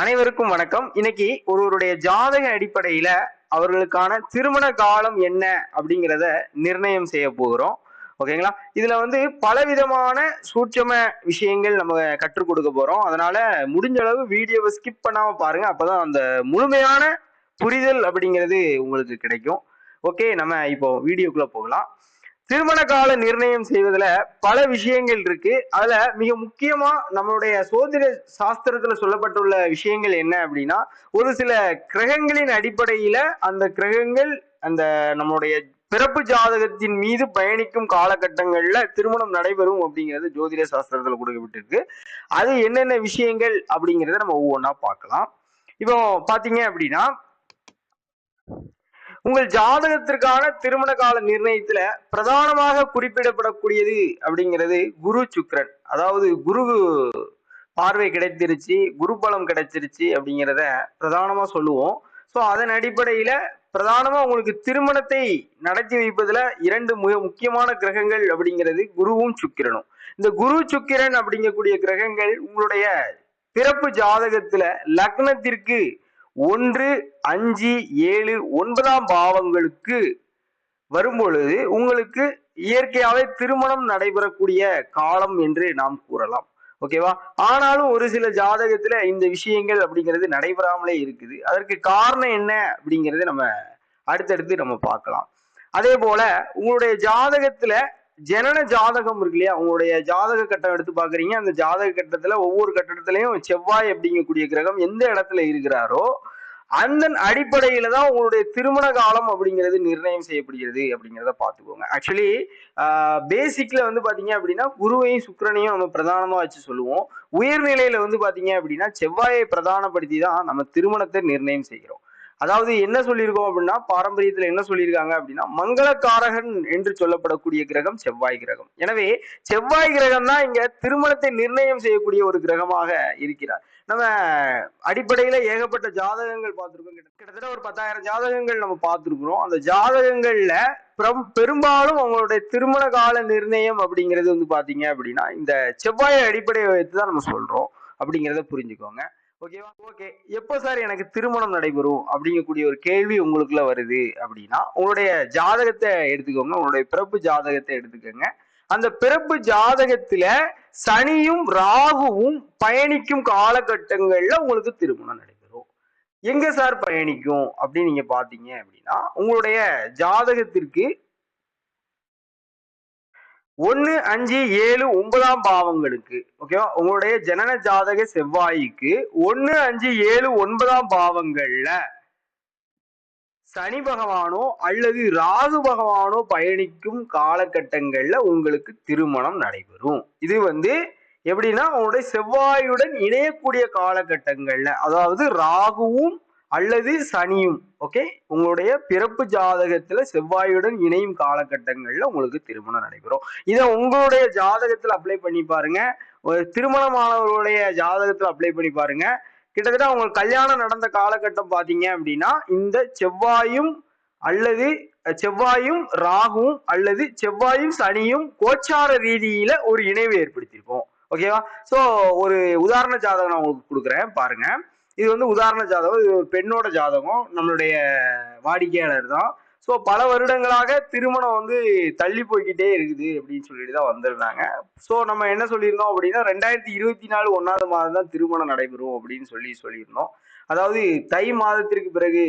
அனைவருக்கும் வணக்கம். இன்னைக்கு ஒருவருடைய ஜாதக அடிப்படையில அவர்களுக்கான திருமண காலம் என்ன அப்படிங்கிறத நிர்ணயம் செய்ய போகிறோம். ஓகேங்களா இதுல வந்து பல விதமான சூட்சம விஷயங்கள் நம்ம கற்றுக் கொடுக்க போறோம். அதனால முடிஞ்ச அளவு வீடியோவை ஸ்கிப் பண்ணாம பாருங்க. அப்பதான் அந்த முழுமையான புரிதல் அப்படிங்கிறது உங்களுக்கு கிடைக்கும். ஓகே நம்ம இப்போ வீடியோக்குள்ள போகலாம். திருமண கால நிர்ணயம் செய்வதுல பல விஷயங்கள் இருக்கு. அதுல மிக முக்கியமா நம்மளுடைய சோதிட சாஸ்திரத்துல சொல்லப்பட்டுள்ள விஷயங்கள் என்ன அப்படின்னா ஒரு சில கிரகங்களின் அடிப்படையில அந்த கிரகங்கள் அந்த நம்மளுடைய பிறப்பு ஜாதகத்தின் மீது பயணிக்கும் காலகட்டங்கள்ல திருமணம் நடைபெறும் அப்படிங்கிறது ஜோதிட சாஸ்திரத்துல கொடுக்கப்பட்டிருக்கு. அது என்னென்ன விஷயங்கள் அப்படிங்கிறத நம்ம ஒவ்வொன்றா பார்க்கலாம். இப்போ பாத்தீங்க அப்படின்னா உங்கள் ஜாதகத்திற்கான திருமண கால நிர்ணயத்துல பிரதானமாக குறிப்பிடப்படக்கூடியது அப்படிங்கிறது குரு சுக்கிரன் அதாவது குரு பார்வை கிடைத்திருச்சு குரு பலம் கிடைச்சிருச்சு அப்படிங்கிறத பிரதானமா சொல்லுவோம். ஸோ அதன் அடிப்படையில பிரதானமா உங்களுக்கு திருமணத்தை நடத்தி வைப்பதுல இரண்டு மிக முக்கியமான கிரகங்கள் அப்படிங்கிறது குருவும் சுக்கிரனும். இந்த குரு சுக்கிரன் அப்படிங்கக்கூடிய கிரகங்கள் உங்களுடைய பிறப்பு ஜாதகத்துல லக்னத்திற்கு ஒன்று அஞ்சு ஏழு ஒன்பதாம் பாவங்களுக்கு வரும்பொழுது உங்களுக்கு இயற்கையாகவே திருமணம் நடைபெறக்கூடிய காலம் என்று நாம் கூறலாம். ஓகேவா ஆனாலும் ஒரு சில ஜாதகத்துல இந்த விஷயங்கள் அப்படிங்கிறது நடைபெறாமலே இருக்குது. அதற்கு காரணம் என்ன அப்படிங்கிறது நம்ம அடுத்தடுத்து நம்ம பார்க்கலாம். அதே போல உங்களுடைய ஜாதகத்துல ஜனன ஜாதகம் இருக்கு இல்லையா? அவங்களுடைய ஜாதக கட்டம் எடுத்து பாக்குறீங்க அந்த ஜாதக கட்டத்துல ஒவ்வொரு கட்டத்திலையும் செவ்வாய் அப்படிங்கக்கூடிய கிரகம் எந்த இடத்துல இருக்கிறாரோ அந்த அடிப்படையில தான் உங்களுடைய திருமண காலம் அப்படிங்கிறது நிர்ணயம் செய்யப்படுகிறது அப்படிங்கிறத பார்த்துக்கோங்க. ஆக்சுவலி பேசிக்ல வந்து பாத்தீங்க அப்படின்னா குருவையும் சுக்கிரனையும் நம்ம பிரதானமா வச்சு சொல்லுவோம். உயர்நிலையில வந்து பாத்தீங்க அப்படின்னா செவ்வாயை பிரதானப்படுத்தி தான் நம்ம திருமணத்தை நிர்ணயம் செய்கிறோம். அதாவது என்ன சொல்லியிருக்கோம் அப்படின்னா பாரம்பரியத்துல என்ன சொல்லியிருக்காங்க அப்படின்னா மங்களக்காரகன் என்று சொல்லப்படக்கூடிய கிரகம் செவ்வாய் கிரகம். எனவே செவ்வாய் கிரகம் தான் இங்க திருமணத்தை நிர்ணயம் செய்யக்கூடிய ஒரு கிரகமாக இருக்கிறார். நம்ம அடிப்படையில ஏகப்பட்ட ஜாதகங்கள் பார்த்துருக்கோம். கிட்ட- கிட்டத்தட்ட ஒரு பத்தாயிரம் ஜாதகங்கள் நம்ம பார்த்துருக்குறோம். அந்த ஜாதகங்கள்ல பெரும்- பெரும்பாலும் அவங்களுடைய திருமண கால நிர்ணயம் அப்படிங்கிறது வந்து பாத்தீங்க அப்படின்னா இந்த செவ்வாயை அடிப்படையை வைத்து தான் நம்ம சொல்றோம் அப்படிங்கிறத புரிஞ்சுக்கோங்க. ஓகேவா ஓகே எப்போ சார் எனக்கு திருமணம் நடைபெறும்? அப்படிங்கக்கூடிய ஒரு கேள்வி உங்களுக்குள்ள வருது அப்படின்னா உங்களுடைய ஜாதகத்தை எடுத்துக்கோங்க. உங்களுடைய பிறப்பு ஜாதகத்தை எடுத்துக்கோங்க. அந்த பிறப்பு ஜாதகத்துல சனியும் ராகுவும் பயணிக்கும் காலகட்டங்கள்ல உங்களுக்கு திருமணம் நடைபெறும். எங்க சார் பயணிக்கும்? அப்படின்னு நீங்க பாத்தீங்க அப்படின்னா உங்களுடைய ஜாதகத்திற்கு ஒன்று அஞ்சு ஏழு ஒன்பதாம் பாவங்களுக்கு ஓகேவா உங்களுடைய ஜனன ஜாதக செவ்வாய்க்கு ஒன்று அஞ்சு ஏழு ஒன்பதாம் பாவங்கள்ல சனி பகவானோ அல்லது ராகு பகவானோ பயணிக்கும் காலகட்டங்கள்ல உங்களுக்கு திருமணம் நடைபெறும். இது வந்து எப்படின்னா உங்களுடைய செவ்வாயுடன் இணையக்கூடிய காலகட்டங்கள்ல அதாவது ராகுவும் அல்லது சனியும் ஓகே உங்களுடைய பிறப்பு ஜாதகத்துல செவ்வாயுடன் இணையும் காலகட்டங்கள்ல உங்களுக்கு திருமணம் நடைபெறும். இதை உங்களுடைய ஜாதகத்துல அப்ளை பண்ணி பாருங்க. ஒரு திருமணமானவர்களுடைய ஜாதகத்துல அப்ளை பண்ணி பாருங்க. கிட்டத்தட்ட அவங்க கல்யாணம் நடந்த காலகட்டம் பாத்தீங்க அப்படின்னா இந்த செவ்வாயும் அல்லது செவ்வாயும் ராகுவும் அல்லது செவ்வாயும் சனியும் கோச்சார ரீதியில ஒரு இணைவு ஏற்படுத்தியிருப்போம். ஓகேவா சோ ஒரு உதாரண ஜாதகம் நான் உங்களுக்கு கொடுக்குறேன். பாருங்க. இது வந்து உதாரண ஜாதகம். இது ஒரு பெண்ணோட ஜாதகம். நம்மளுடைய வாடிக்கையாளர் தான். ஸோ பல வருடங்களாக திருமணம் வந்து தள்ளி போய்க்கிட்டே இருக்குது அப்படின்னு சொல்லிட்டு தான் வந்திருந்தாங்க. ஸோ நம்ம என்ன சொல்லியிருந்தோம் அப்படின்னா ரெண்டாயிரத்தி இருபத்தி நாலு ஒன்றாவது மாதம் தான் திருமணம் நடைபெறும் அப்படின்னு சொல்லி சொல்லியிருந்தோம். அதாவது தை மாதத்திற்கு பிறகு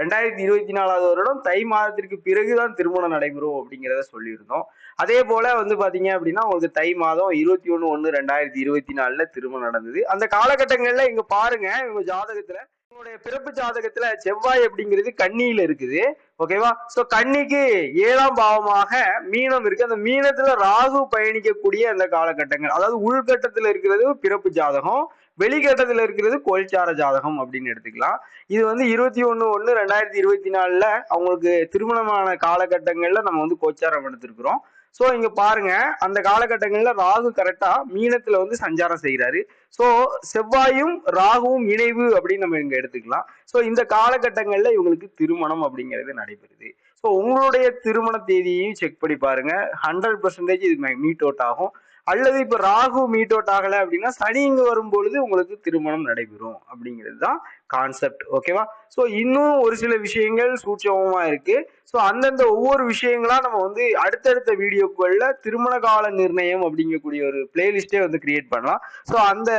ரெண்டாயிரத்தி இருபத்தி நாலாவது வருடம் தை மாதத்திற்கு பிறகுதான் திருமணம் நடைபெறும் அப்படிங்கிறத சொல்லியிருந்தோம். அதே போல வந்து பாத்தீங்க அப்படின்னா உங்களுக்கு தை மாதம் இருபத்தி ஒண்ணு ஒண்ணு ரெண்டாயிரத்தி இருபத்தி நாலுல திருமணம் நடந்தது. அந்த காலகட்டங்கள்ல இங்க பாருங்க இவங்க ஜாதகத்துல உங்களுடைய பிறப்பு ஜாதகத்துல செவ்வாய் அப்படிங்கிறது கண்ணியில இருக்குது. ஓகேவா சோ கன்னிக்கு ஏழாம் பாவமாக மீனம் இருக்கு. அந்த மீனத்துல ராகு பயணிக்கக்கூடிய அந்த காலகட்டங்கள் அதாவது உள்கட்டத்துல இருக்கிறது பிறப்பு ஜாதகம். வெளிக்கட்டத்துல இருக்கிறது கோல்சார ஜாதகம் அப்படின்னு எடுத்துக்கலாம். இது வந்து இருபத்தி ஒன்று ஒன்று ரெண்டாயிரத்தி இருபத்தி நாலில் அவங்களுக்கு திருமணமான காலகட்டங்களில் நம்ம வந்து கோச்சாரம் எடுத்திருக்கிறோம். ஸோ இங்க பாருங்க அந்த காலகட்டங்களில் ராகு கரெக்டாக மீனத்தில் வந்து சஞ்சாரம் செய்கிறாரு ஸோ செவ்வாயும் ராகுவும் இணைவு அப்படின்னு நம்ம இங்கே எடுத்துக்கலாம். ஸோ இந்த காலகட்டங்களில் இவங்களுக்கு திருமணம் அப்படிங்கிறது நடைபெறுது. ஸோ உங்களுடைய திருமண தேதியையும் செக் பண்ணி பாருங்க. ஹண்ட்ரட் பர்சன்டேஜ் இது மீட் அவுட் ஆகும். அல்லது இப்ப ராகு மீட் அவுட் ஆகல அப்படின்னா சனி இங்க வரும்பொழுது உங்களுக்கு திருமணம் நடைபெறும் அப்படிங்கிறது தான் கான்செப்ட் ஓகேவா ஸோ இன்னும் ஒரு சில விஷயங்கள் சூட்சமமா இருக்கு. ஸோ அந்தந்த ஒவ்வொரு விஷயங்களா நம்ம வந்து அடுத்தடுத்த வீடியோக்குள்ள திருமண கால நிர்ணயம் அப்படிங்கக்கூடிய ஒரு பிளேலிஸ்டே வந்து கிரியேட் பண்ணலாம். ஸோ அந்த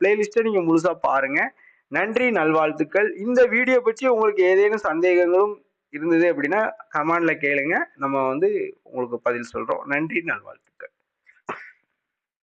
பிளேலிஸ்ட்டை நீங்க முழுசா பாருங்க. நன்றி நல்வாழ்த்துக்கள். இந்த வீடியோ பற்றி உங்களுக்கு ஏதேனும் சந்தேகங்களும் இருந்தது அப்படின்னா கமெண்ட்ல கேளுங்க. நம்ம வந்து உங்களுக்கு பதில் சொல்றோம். நன்றி நல்வாழ்த்துக்கள்.